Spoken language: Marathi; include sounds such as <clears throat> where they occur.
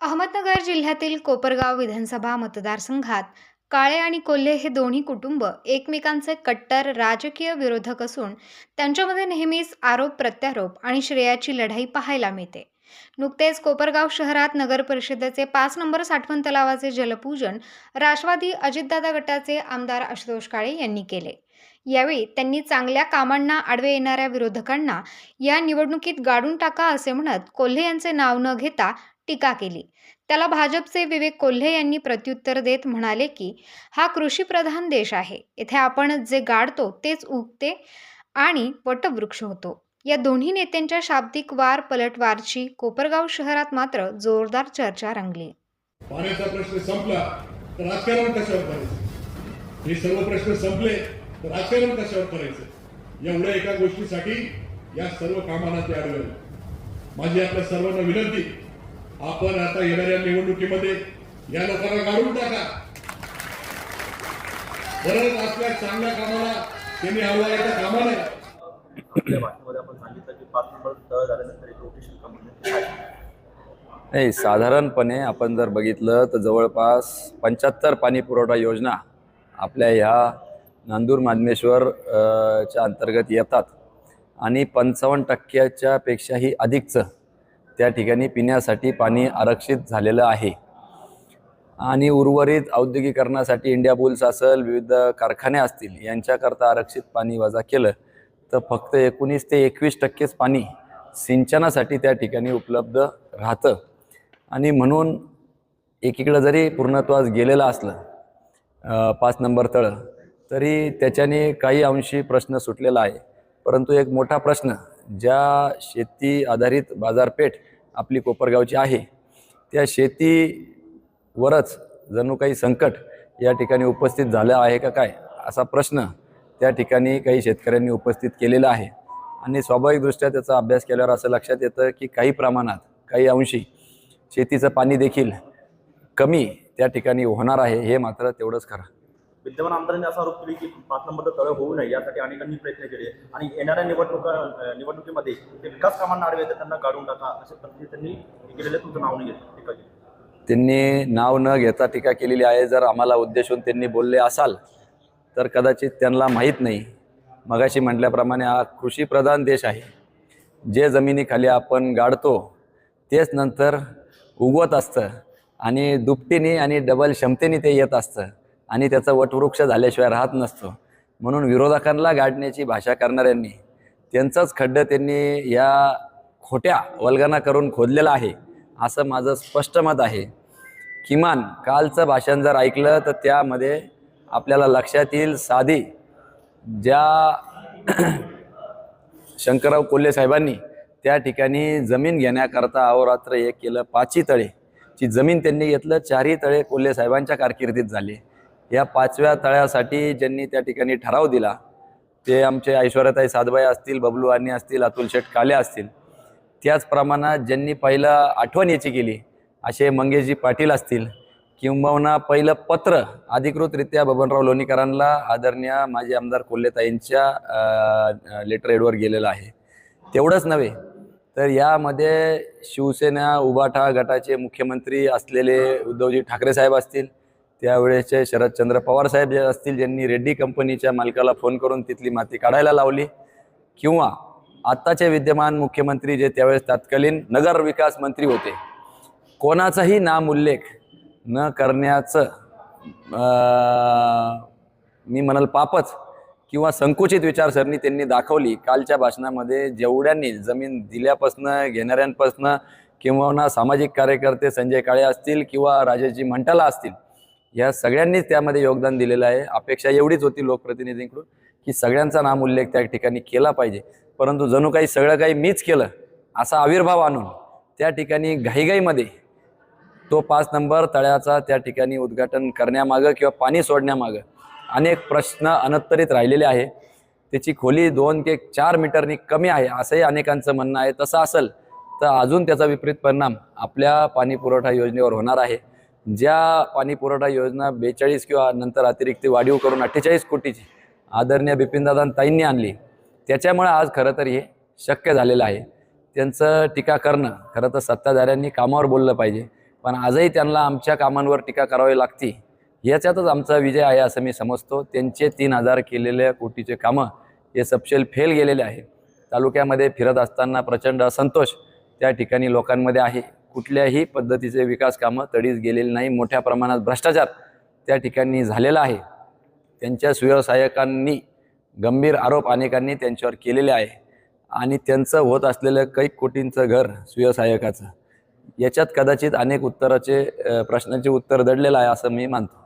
अहमदनगर जिल्ह्यातील कोपरगाव विधानसभा मतदारसंघात काळे आणि कोल्हे हे दोन्ही कुटुंब एकमेकांचे कट्टर राजकीय विरोधक असून त्यांच्यामध्ये नेहमीच आरोप प्रत्यारोप आणि श्रेयाची लढाई पाहायला मिळते. नुकतेच कोपरगाव शहरात नगर परिषदेचे पाच नंबर साठवण तलावाचे जलपूजन राष्ट्रवादी अजितदादा गटाचे आमदार आशुतोष काळे यांनी केले. यावेळी त्यांनी चांगल्या कामांना आडवे येणाऱ्या विरोधकांना या निवडणुकीत गाडून टाका असे म्हणत कोल्हे यांचे नाव न घेता टीका केली. त्याला भाजपचे विवेक कोल्हे यांनी प्रत्युत्तर देत म्हणाले की हा कृषीप्रधान देश आहे. येथे आपण जे गाडतो तेच उगते आणि वटवृक्ष होतो या दोन्ही नेत्यांच्या शाब्दिक वार पलटवारची कोपरगाव शहरात मात्र जोरदार चर्चा रंगली. पाण्याचा प्रश्न संपला तर राजकारण कशावर करायचं? हे सर्व प्रश्न संपले तर राजकारण कशावर करायचं? एवढ्या एका गोष्टीसाठी या सर्व कामांना ते अडवलं माझी आपल्या सर्वांना विनंती आपण आता येणाऱ्या निवडणुकीमध्ये या लोकांना गाडून टाका. गरज असल्या चांगल्या कामाला त्यांनी हवा येता कामा नाही आपल्या भाषणामध्ये आपण सांगितलं की पाच नंबर तळ झाल्यानंतर एक रोटेशन कंपनी नाही साधारणपणे आपण जर बघितलं तर जवळपास पंच्याहत्तर पाणी पुरवठा योजना आपल्या ह्या नांदूर माधमेश्वर च्या अंतर्गत येतात. आणि पंचावन्न टक्क्याच्या पेक्षाही अधिकचं त्या ठिकाणी पिण्यासाठी पाणी आरक्षित झालेलं आहे. आणि उर्वरित औद्योगिकरणासाठी इंडिया बुल्स असेल विविध कारखाने असतील यांच्याकरता आरक्षित पाणी वजा केलं तर फक्त एकोणीस ते एकवीस टक्केच पाणी सिंचनासाठी त्या ठिकाणी उपलब्ध राहतं. आणि म्हणून एकीकडं जरी पूर्णत्वास गेलेलं असलं पाच नंबर तळं तरी त्याच्याने काही अंशी प्रश्न सुटलेला आहे. परंतु एक मोठा प्रश्न ज्या शेती आधारित बाजारपेठ आपली कोपरगावची आहे त्या शेतीवरच जणू काही संकट या ठिकाणी उपस्थित झालं आहे का काय असा प्रश्न त्या ठिकाणी काही शेतकऱ्यांनी उपस्थित केलेला आहे. आणि स्वाभाविकदृष्ट्या त्याचा अभ्यास केल्यावर असं लक्षात येतं की काही प्रमाणात काही अंशी शेतीचं पाणी देखील कमी त्या ठिकाणी होणार आहे हे मात्र तेवढंच खरं. विद्यमान आमदारांनी असा आरोप केली की पाच नंबर तळ होऊ नये यासाठी अनेकांनी प्रयत्न केले. आणि येणाऱ्या निवडणुका निवडणुकीमध्ये ते विकास कामांना आडवे त्यांना काढून टाका अशा पद्धतीने त्यांनी केलेलं तुमचं नाव नाही घेतलं टीका केली. त्यांनी नाव न घेता टीका केलेली आहे जर आम्हाला उद्देशून त्यांनी बोलले असाल तर कदाचित त्यांना माहीत नाही. मगाशी म्हटल्याप्रमाणे हा कृषीप्रधान देश आहे. जे जमिनीखाली आपण गाडतो तेच नंतर उगवत असतं आणि दुपटीने आणि डबल क्षमतेने ते येत असतं. आणि त्याचं वटवृक्ष झाल्याशिवाय राहत नसतो. म्हणून विरोधकांना गाडण्याची भाषा करणाऱ्यांनी त्यांचंच खड्ड त्यांनी या खोट्या वल्गना करून खोदलेला आहे असं माझं स्पष्ट मत आहे. किमान कालचं भाषण जर ऐकलं तर त्यामध्ये आपल्याला लक्षात येईल साधी ज्या <clears throat> शंकरराव कोल्हे साहेबांनी त्या ठिकाणी जमीन घेण्याकरता अहोरात्र एक केलं पाचही तळे. ची जमीन त्यांनी घेतलं चारही तळे कोल्हे साहेबांच्या कारकिर्दीत झाले. या पाचव्या तळ्यासाठी ज्यांनी त्या ठिकाणी ठराव दिला ते आमचे ऐश्वर्याताई साधबाई असतील बबलू आणि असतील अतुल शेठ काले असतील त्याच प्रमाणात ज्यांनी पहिलं आठवण याची केली असे मंगेशजी पाटील असतील किंबहुना पहिलं पत्र अधिकृतरित्या बबनराव लोणीकरांना आदरणीय माजी आमदार कोल्हेताईंच्या लेटर एडवर गेलेलं आहे. तेवढंच नव्हे तर यामध्ये शिवसेना उबाठा गटाचे मुख्यमंत्री असलेले उद्धवजी ठाकरे साहेब असतील त्यावेळेचे शरदचंद्र पवार साहेब जे असतील ज्यांनी रेड्डी कंपनीच्या मालकाला फोन करून तिथली माती काढायला लावली किंवा आत्ताचे विद्यमान मुख्यमंत्री जे त्यावेळेस तत्कालीन नगर विकास मंत्री होते कोणाचाही नाम उल्लेख न करण्याचं मी म्हणाल पापच किंवा संकुचित विचारसरणी त्यांनी दाखवली. कालच्या भाषणामध्ये जेवढ्यांनी जमीन दिल्यापासनं घेणाऱ्यांपासनं किंवा ना सामाजिक कार्यकर्ते संजय काळे असतील किंवा राजाजी मंटाला असतील या सगळ्यांनीच त्यामध्ये योगदान दिलेलं आहे. अपेक्षा एवढीच होती लोकप्रतिनिधींकडून की सगळ्यांचा नामोल्लेख त्या ठिकाणी केला पाहिजे. परंतु जणू काही सगळं काही मीच केलं असा आविर्भाव आणून त्या ठिकाणी घाईघाईमध्ये तो पाच नंबर तळ्याचा त्या ठिकाणी उद्घाटन करण्यामागं किंवा पाणी सोडण्यामागं अनेक प्रश्न अनत्तरित राहिलेले आहे. त्याची खोली दोन ते चार मीटरनी कमी आहे असंही अनेकांचं म्हणणं आहे. तसं असेल तर अजून त्याचा विपरीत परिणाम आपल्या पाणी पुरवठा योजनेवर होणार आहे. ज्या पाणी पुरवठा योजना बेचाळीस किंवा नंतर अतिरिक्त वाढीव करून अठ्ठेचाळीस कोटीची आदरणीय बिपिनदादा ताईंनी आणली त्याच्यामुळे आज खरं तर हे शक्य झालेलं आहे. त्यांचं टीका करणं खरं तर सत्ताधाऱ्यांनी कामावर बोललं पाहिजे पण आजही त्यांना आमच्या कामांवर टीका करावी लागती. याच्यातच आमचा विजय आहे असं मी समजतो. त्यांचे तीन हजार केलेल्या कोटीचे कामं हे सपशेल फेल गेलेले आहे. तालुक्यामध्ये फिरत असताना प्रचंड असंतोष त्या ठिकाणी लोकांमध्ये आहे. कुठल्याही पद्धतीचे विकास कामं तडीच गेलेली नाही. मोठ्या प्रमाणात भ्रष्टाचार त्या ठिकाणी झालेला आहे. त्यांच्या सुव्यवसायकांनी गंभीर आरोप अनेकांनी त्यांच्यावर केलेले आहे. आणि त्यांचं होत असलेलं कैक कोटींचं घर सुव्यवसायकाचं याच्यात कदाचित अनेक उत्तराचे प्रश्नाचे प्रश्नांचे उत्तर दडलेलं आहे असं मी मानतो.